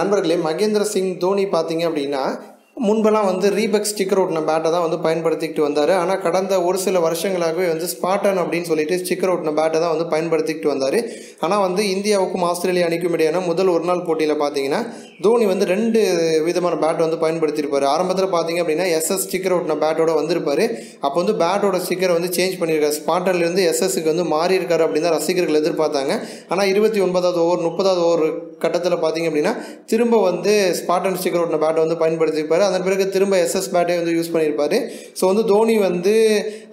நண்பர்களே மகேந்திர சிங் தோனி பார்த்தீங்க அப்படின்னா முன்பெல்லாம் வந்து ரீபக் ஸ்டிக்கர் ஓட்டின பேட்டை தான் வந்து பயன்படுத்திக்கிட்டு வந்தார். ஆனால் கடந்த ஒரு சில வருஷங்களாகவே வந்து ஸ்பாட்டன் அப்படின்னு சொல்லிட்டு ஸ்டிக்கர் ஓட்டின பேட்டை தான் வந்து பயன்படுத்திக்கிட்டு வந்தார். ஆனால் வந்து இந்தியாவுக்கும் ஆஸ்திரேலியா அணிக்கும் இடையான முதல் ஒரு நாள் போட்டியில் பார்த்தீங்கன்னா தோனி வந்து ரெண்டு விதமான பேட் வந்து பயன்படுத்தியிருப்பார். ஆரம்பத்தில் பார்த்தீங்க அப்படின்னா எஸ்எஸ் ஸ்டிக்கர் ஓட்டின பேட்டோட வந்திருப்பார். அப்போ வந்து பேட்டோட ஸ்டிக்கரை வந்து சேஞ்ச் பண்ணியிருக்காரு. ஸ்பாட்டன்லேருந்து எஸ்எஸ்க்கு வந்து மாறி இருக்காரு அப்படின்னு தான் ரசிகர்கள் எதிர்பார்த்தாங்க. ஆனால் இருபத்தி ஒன்பதாவது ஓவர் முப்பதாவது ஓவர் கட்டத்தில் பார்த்தீங்க அப்படின்னா திரும்ப வந்து ஸ்பாட்டன் ஸ்டிக்கர் ஒட்டின பேட்டை வந்து பயன்படுத்தியிருப்பார். அதன் பிறகு திரும்ப எஸ்எஸ் பேட்டே வந்து யூஸ் பண்ணியிருப்பார். ஸோ வந்து தோனி வந்து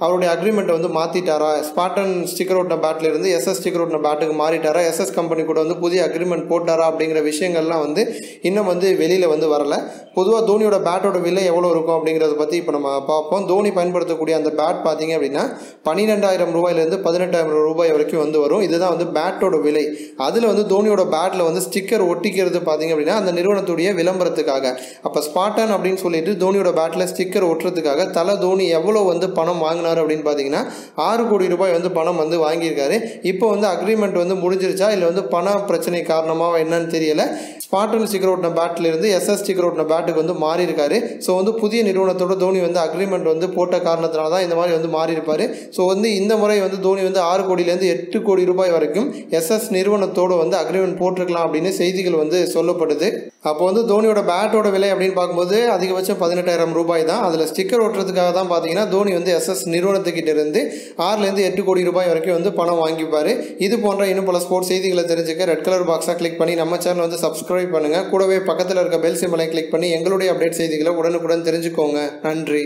அவருடைய அக்ரிமெண்ட்டை வந்து மாற்றிட்டாரா ஸ்பாட்டன் ஸ்டிக்கர் ஒட்டின பேட்டில் இருந்து எஸ்எஸ் ஸ்டிக்கர் ஒட்டின பேட்டுக்கு மாறிட்டாரா? எஸ்எஸ் கம்பெனி கூட வந்து புதிய அக்ரிமெண்ட் போட்டாரா? அப்படிங்கிற விஷயங்கள்லாம் வந்து இன்னும் வந்து வெளியில் வந்து வரல. பொதுவாக தோனியோட பேட்டோட விலை எவ்வளோ இருக்கும் அப்படிங்கிறத பற்றி இப்போ நம்ம பார்ப்போம். தோனி பயன்படுத்தக்கூடிய அந்த பேட் பார்த்தீங்க அப்படின்னா பன்னிரெண்டாயிரம் ரூபாயிலேருந்து பதினெட்டாயிரம் ரூபாய் வரைக்கும் வந்து வரும். இதுதான் வந்து பேட்டோட விலை. அதில் வந்து தோனியோட பேட்டில் வந்து ஸ்டிக்கர் ஒட்டிக்கிறது பார்த்தீங்க அப்படின்னா அந்த நிறுவனத்துடைய விளம்பரத்துக்காக. அப்போ ஸ்பாட்டன் அப்படின்னு சொல்லிட்டு தோனியோட பேட்டில் ஸ்டிக்கர் ஒட்டுறதுக்காக தலை தோனி எவ்வளோ வந்து பணம் வாங்கினார் அப்படின்னு பார்த்தீங்கன்னா ஆறு கோடி ரூபாய் வந்து பணம் வந்து வாங்கியிருக்காரு. இப்போ வந்து அக்ரிமெண்ட் வந்து முடிஞ்சிருச்சா? இல்லை வந்து பண பிரச்சனை காரணமாக என்னன்னு தெரியல. ஸ்பாட்டன் ஸ்டிக்கர் ஓட்டின பேட்டிலிருந்து எஸ்எஸ் ஸ்டிக்கர் ஓட்டின பேட்டுக்கு வந்து மாறி இருக்காரு ஸோ வந்து புதிய நிறுவனத்தோட தோனி வந்து அக்ரிமெண்ட் வந்து போட்ட காரணத்தினால தான் இந்த மாதிரி வந்து மாறி இருப்பார் ஸோ வந்து இந்த முறை வந்து தோனி வந்து ஆறு கோடியிலேருந்து எட்டு கோடி ரூபாய் வரைக்கும் எஸ்எஸ் நிறுவனத்தோடு வந்து அக்ரிமெண்ட் போட்டிருக்கலாம் அப்படின்னு அப்படின்னு செய்திகள் வந்து சொல்லப்படுது. அப்போ வந்து தோனியோட பேட்டோட விலை அப்படின்னு பார்க்கும்போது அதிகபட்சம் பதினெட்டாயிரம் ரூபாய் தான். அதில் ஸ்டிக்கர் ஓட்டுறதுக்காக தான் பார்த்தீங்கன்னா தோனி வந்து எஸ்எஸ் நிறுவனத்துக்கிட்ட இருந்து ஆறுலேருந்து எட்டு கோடி ரூபாய் வரைக்கும் வந்து பணம் வாங்கிப்பார். இது போன்ற இன்னும் பல ஸ்போர்ட்ஸ் செய்திகளை தெரிஞ்சுக்க ரெட் கலர் பாக்ஸாக கிளிக் பண்ணி நம்ம சேனல் வந்து சப்ஸ்கிரைப் பண்ணுங்கள் கூடவே பக்கத்தில் இருக்க பெல் சிம்பலை கிளிக் பண்ணி எங்களுடைய அப்டேட் செய்திகளை உடனுக்குடன் தெரிஞ்சுக்கோங்க. நன்றி.